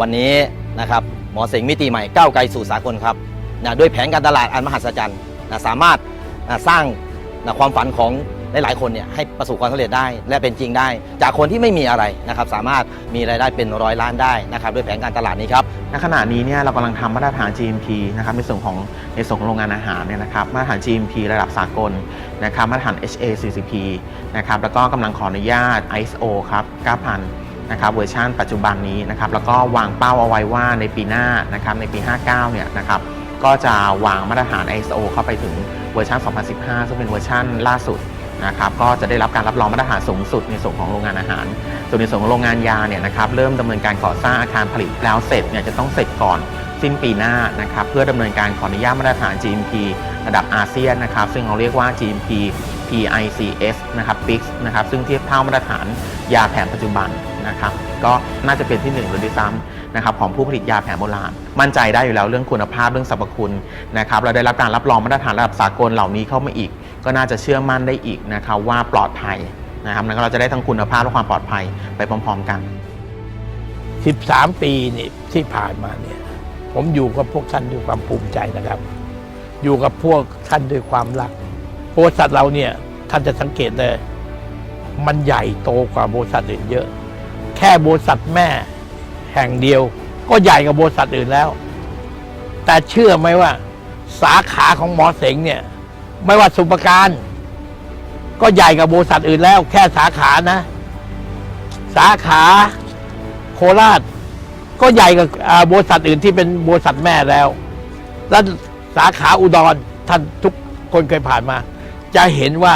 วันนี้นะครับหมอเสงมิติใหม่ก้าวไกลสู่สากลครับนะด้วยแผนการตลาดอันมหัศจรรย์นะสามารถนะสร้างนะความฝันของหลายๆคนเนี่ยให้ประสบความสำเร็จได้และเป็นจริงได้ จากคนที่ไม่มีอะไรนะครับสามารถมีรายได้เป็นร้อยล้านได้นะครับด้วยแผนการตลาดนี้ครับณขณะนี้เนี่ยเรากำลังทำมาตรฐาน GMP นะครับในส่วนของในส่วนของโรงงานอาหารเนี่ยนะครับมาตรฐาน GMP ระดับสากลนะครับมาตรฐาน HACCP นะครับแล้วก็กำลังขออนุญาต ISO ครับ 9,000 นะครับเวอร์ชันปัจจุบันนี้นะครับแล้วก็วางเป้าเอาไว้ว่าในปีหน้านะครับในปี 59 เนี่ยนะครับก็จะวางมาตรฐาน ISO เข้าไปถึงเวอร์ชัน 2015 ซึ่งเป็นเวอร์ชันล่าสุดนะครับก็จะได้รับการรับรองมาตรฐานสูงสุดในส่วนของโรงงานอาหาร ส่วนในส่วนของโรงงานยาเนี่ยนะครับเริ่มดำเนินการก่อสร้างอาคารผลิตแล้วเสร็จเนี่ยจะต้องเสร็จก่อน สิ้นปีหน้านะครับเพื่อดำเนินการขออนุญาตมาตรฐาน GMP ระดับอาเซียนนะครับซึ่งเราเรียกว่า GMP PICS นะครับ PICS นะครับซึ่งเทียบเท่ามาตรฐานยาแผนปัจจุบันนะครับก็น่าจะเป็นที่หนึ่งเลยด้วยซ้ำนะครับของผู้ผลิตยาแผนโบราณ มั่นใจได้อยู่แล้วเรื่องคุณภาพเรื่องสรรพคุณนะครับเราได้รับการรับรองมาตรฐานระดับสากลเหล่านี้เข้ามาอีก ก็น่าจะเชื่อมั่นได้อีกนะครับว่าปลอดภัยนะครับแล้วก็เราจะได้ทั้งคุณภาพและความปลอดภัยไปพร้อม ๆ กัน 13 ปีนี่ที่ผ่านมาเนี่ย ผมอยู่กับพวกท่านด้วยความภูมิใจนะครับ อยู่กับพวกท่านด้วยความรักบริษัทเราเนี่ยท่านจะสังเกตเลย มันใหญ่โตกว่าบริษัทอื่นเยอะ แค่บริษัทแม่แห่งเดียว ก็ใหญ่กว่าบริษัทอื่นแล้ว แต่เชื่อไหมว่า สาขาของหมอเสงเนี่ย ไม่ว่าสุปการ ก็ใหญ่กว่าบริษัทอื่นแล้ว แค่สาขานะ สาขาโคราช ก็ใหญ่กว่าอ่าบริษัทอื่นที่เป็นบริษัทแม่แล้ว แล้วสาขาอุดรท่านทุกคนเคยผ่านมา จะเห็นว่า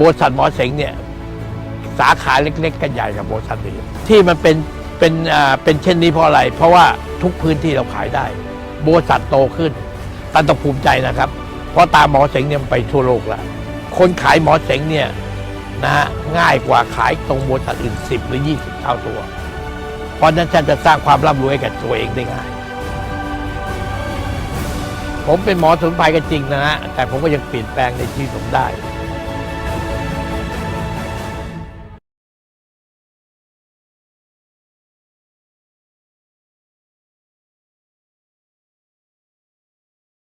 บริษัทหมอเสงเนี่ยสาขาเล็ก ๆ กันใหญ่กับบริษัทอื่นที่มันเป็นเป็นอ่าเป็นเช่นนี้เพราะอะไร เพราะว่าทุกพื้นที่เราขายได้บริษัทโตขึ้นท่านต้องภูมิใจนะครับ เพราะตามหมอเสงเนี่ยมันไปทั่วโลกแล้วคนขายหมอเสงเนี่ยนะฮะง่ายกว่าขายตรงบริษัทอื่น 10 หรือ 20 เท่าตัว ราะฉะนั้นท่านจะสร้างความร่ำรวยให้กับตัวเองได้ง่าย ผมเป็นหมอสมุนไพรก็จริงนะฮะแต่ผมก็ยังเปลี่ยนแปลงในชีวิตผมได้